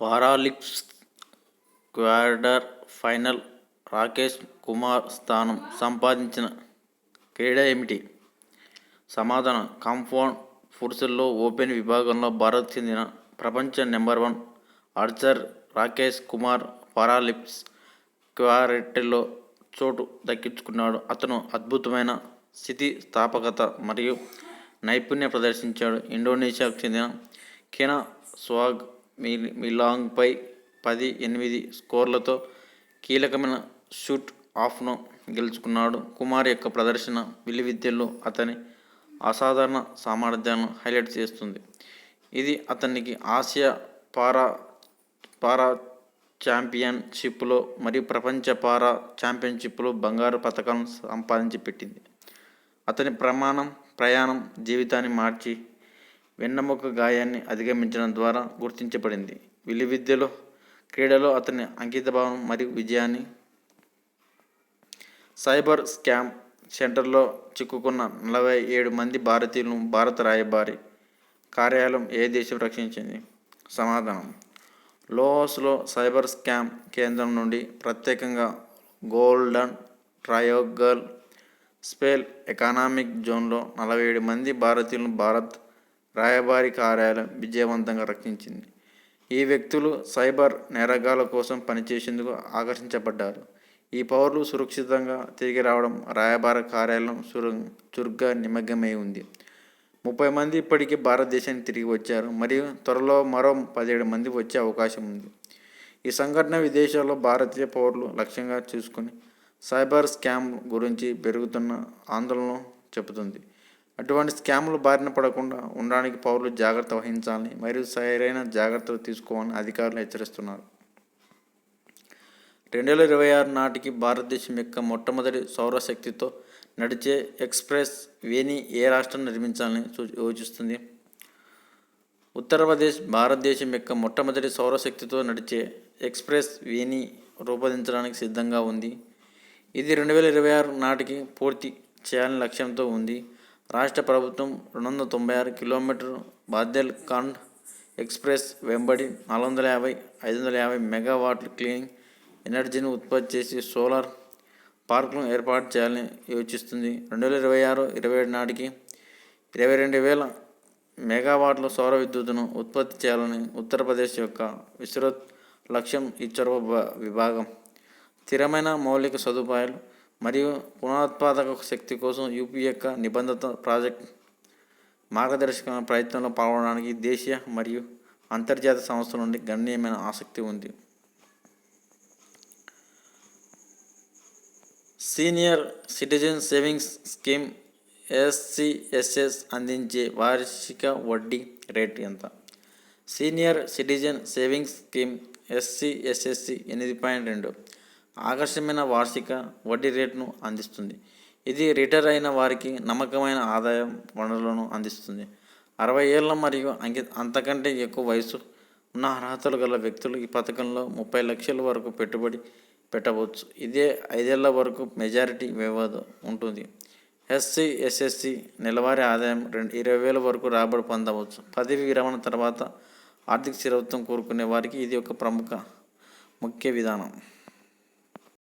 Paralympics quarter final Rakesh Kumar స్థానం సంపాదించిన క్రీడ ఏమిటి? సమాధానం కాంపౌండ్ పురుషుల్లో ఓపెన్ విభాగంలో భారత్ చెందిన ప్రపంచ number one archer Rakesh Kumar Paralympics క్వార్టెట్లో చోటు దక్కించుకున్నాడు. అతను అద్భుతమైన స్థితిస్థాపకత మరియు నైపుణ్యం ప్రదర్శించాడు. ఇండోనేషియాకు చెందిన కెనా స్వాగ్ మీ మిలాంగ్పై పది ఎనిమిది స్కోర్లతో కీలకమైన షూట్ ఆఫ్ను గెలుచుకున్నాడు. కుమార్ యొక్క ప్రదర్శన విలువిద్యలో అతని అసాధారణ సామర్థ్యాలను హైలైట్ చేస్తుంది. ఇది అతనికి ఆసియా పారా పారా ఛాంపియన్షిప్లో మరియు ప్రపంచ పారా ఛాంపియన్షిప్లో బంగారు పథకాలను సంపాదించి పెట్టింది అతని ప్రమాణం ప్రయాణం జీవితాన్ని మార్చి వెన్నెముక గాయాన్ని అధిగమించడం ద్వారా గుర్తించబడింది. విలువిద్యలో క్రీడలో అతని అంకితభావం మరియు విజయాన్ని సైబర్ స్కామ్ సెంటర్లో చిక్కుకున్న నలభై ఏడు మంది భారతీయులను భారత రాయబారి కార్యాలయం ఏ దేశం రక్షించింది? సమాధానం. లోస్లో సైబర్ స్కామ్ కేంద్రం నుండి ప్రత్యేకంగా గోల్డన్ ట్రయోగల్ స్పేల్ ఎకనామిక్ జోన్లో నలభై ఏడు మంది భారతీయులను భారత్ రాయబారి కార్యాలయం విజయవంతంగా రక్షించింది. ఈ వ్యక్తులు సైబర్ నేరగాల కోసం పనిచేసేందుకు ఆకర్షించబడ్డారు. ఈ పౌరులు సురక్షితంగా తిరిగి రావడం రాయబార కార్యాలయం చురు చురుగ్గా నిమగ్నమై ఉంది. ముప్పై మంది ఇప్పటికీ భారతదేశానికి తిరిగి వచ్చారు. మరియు త్వరలో మరో పదిహేడు మంది వచ్చే అవకాశం ఉంది. ఈ సంఘటన విదేశాల్లో భారతీయ పౌరులు లక్ష్యంగా చూసుకుని సైబర్ స్కామ్ గురించి పెరుగుతున్న ఆందోళన చెబుతుంది. అటువంటి స్కామ్లు బారిన పడకుండా ఉండడానికి పౌరులు జాగ్రత్త వహించాలని మరియు సరైన జాగ్రత్తలు తీసుకోవాలని అధికారులు హెచ్చరిస్తున్నారు. రెండు వేల ఇరవై ఆరు నాటికి భారతదేశం యొక్క మొట్టమొదటి సౌరశక్తితో నడిచే ఎక్స్ప్రెస్ వేని ఏ రాష్ట్రం నిర్మించాలని యోచిస్తుంది? ఉత్తరప్రదేశ్ భారతదేశం యొక్క మొట్టమొదటి సౌరశక్తితో నడిచే ఎక్స్ప్రెస్ వేని రూపొందించడానికి సిద్ధంగా ఉంది. ఇది రెండు వేల ఇరవై ఆరు నాటికి పూర్తి చేయాలని లక్ష్యంతో ఉంది. రాష్ట్ర ప్రభుత్వం రెండు వందల తొంభై ఆరు కిలోమీటర్ బాదెల్ఖండ్ ఎక్స్ప్రెస్ వెంబడి నాలుగు వందల యాభై ఐదు వందల యాభై మెగావాట్లు క్లీనింగ్ ఎనర్జీని ఉత్పత్తి చేసి సోలార్ పార్కులను ఏర్పాటు చేయాలని యోచిస్తుంది. రెండు వేల ఇరవై ఆరు ఇరవై ఏడు నాటికి ఇరవై రెండు వేల మెగావాట్ల సౌర విద్యుత్తును ఉత్పత్తి చేయాలని ఉత్తరప్రదేశ్ యొక్క విస్తృత్ లక్ష్యం ఈ చొరవ విభాగం. స్థిరమైన మౌలిక సదుపాయాలు మరియు పునరుత్పాదక శక్తి కోసం యూపీ యొక్క నిబంధత ప్రాజెక్ట్ మార్గదర్శక ప్రయత్నంలో పాల్గొనడానికి దేశీయ మరియు అంతర్జాతీయ సంస్థల నుండి గణనీయమైన ఆసక్తి ఉంది. Senior citizen savings scheme SCSS అందించే వార్షిక వడ్డీ రేటు ఎంత? సీనియర్ సిటిజన్ సేవింగ్స్ స్కీమ్ ఎస్సిఎస్ఎస్సి ఎనిమిది పాయింట్ రెండు. ఆకర్షమైన వార్షిక వడ్డీ రేటును అందిస్తుంది. ఇది రిటైర్ అయిన వారికి నమ్మకమైన ఆదాయం వనరులను అందిస్తుంది. అరవై ఏళ్ళ మరియు అంకి అంతకంటే ఎక్కువ వయసు ఉన్న అర్హతలు గల వ్యక్తులు ఈ పథకంలో ముప్పై లక్షల వరకు పెట్టుబడి పెట్టవచ్చు. ఇదే ఐదేళ్ళ వరకు మెజారిటీ వ్యవధి ఉంటుంది. ఎస్సీ ఎస్ఎస్సి నెలవారీ ఆదాయం రెండు ఇరవై వేల వరకు రాబడి పొందవచ్చు. పదవి విరమణ తర్వాత ఆర్థిక స్థిరత్వం కోరుకునే వారికి ఇది ఒక ప్రముఖ ముఖ్య విధానం.